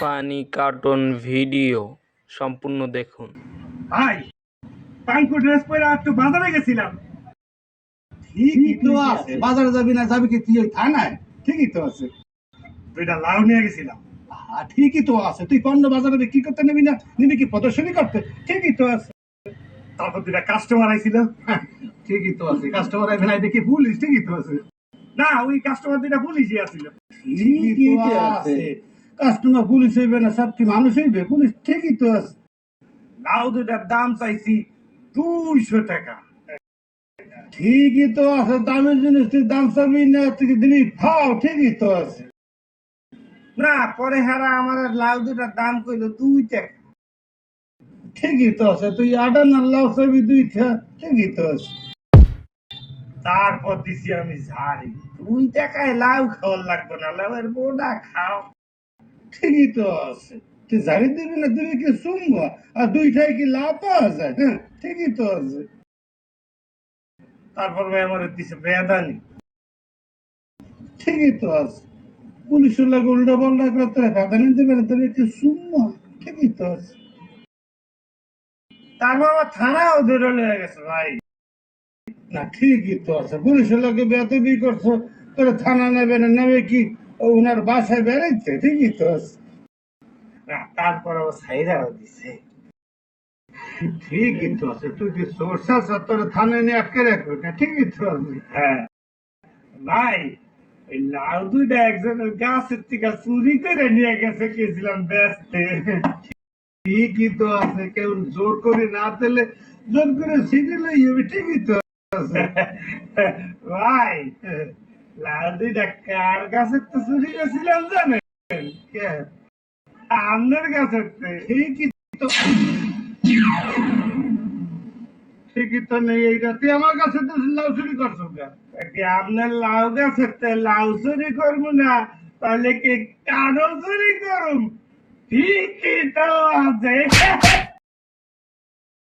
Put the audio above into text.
Funny cartoon video সম্পূর্ণ দেখুন। ভাই পাঙ্কু ড্রেস পরে একটু বাজারে গেছিলাম। ঠিকই তো আছে। বাজারে যাবি না যাবি কি তুই থানায়? ঠিকই তো আছে। দুইটা লাউ নিয়ে গেছিলাম। ঠিকই তো আছে। তুই পণ্য বাজারে বিক্রি করতে নিবি না নিবি কি প্রদর্শনী করতে? ঠিকই তো আছে। তারপর দুইটা কাস্টমার আইছিল। ঠিকই তো আছে। কাস্টমার আইবে নাই দেখি পুলিশ ঠিকই তো আছে। না ওই কাস্টমার দুইটা পুলিশই আছিল। ঠিকই তো আছে। কাস্টমার পুলিশ হইবে না, সব কি মানুষ হইবে, পুলিশ ঠিকই তো আছে। লাউ দুইটার দাম চাইছি দুইশো টাকা। ঠিকই তো আছে, দামের তুই দাম চাবি না, তুই দিবি ফাও ঠিকই তো আছে। না, পরে হারা আমার লাউ দুইটার দাম কইলো দুই টাকা। ঠিকই তো আছে, তুই আডান আল্লাহ চাবি দুই খা ঠিকই তো আছে। তারপর দিছি আমি ঝাড়ি। দুই টাকায় লাউ খাওয়ার লাগবে না, লাউয়ের বোডা খাও। তো আছে তুই জানি দিবি না তুমি কি আর দুইটাই কি লাভ পাওয়া যায় ঠিকই তো আছে তারপর ভাই আমার দিছে বেদানি ঠিকই তো আছে লাগে উল্টা তোরা কাঁদানি দেবে না তুমি কি ঠিকই তো আছে থানাও ধরে নিয়ে গেছে ভাই না ঠিকই তো আছে পুলিশের লাগে বেতবি করছ তোরা থানা নেবে না নেবে কি ওনার বাসায় বেড়াইছে ঠিকই তো না তারপর ও সাইরাও দিছে। ঠিকই তো আছে তুই কি সোর্স আছে তোর থানায় নিয়ে আটকে রাখবে? না ঠিকই তো আছে। হ্যাঁ। ভাই ওই লাউ দুইটা একজনের গাছের থেকে চুরি করে নিয়ে গেছে গেছিলাম ব্যস্তে ঠিকই তো আছে কেউ জোর করে না দিলে জোর করে ছিঁড়ে লই হবে ঠিকই তো আছে। ভাই কার তো? আপনার ঠিকই তো নেই তুই আমার কাছে তো লাউ আপনার লাউ গাছের লাউ চুরি করব না, তাহলে কি কারও চুরি করুম? ঠিকই তো আছে।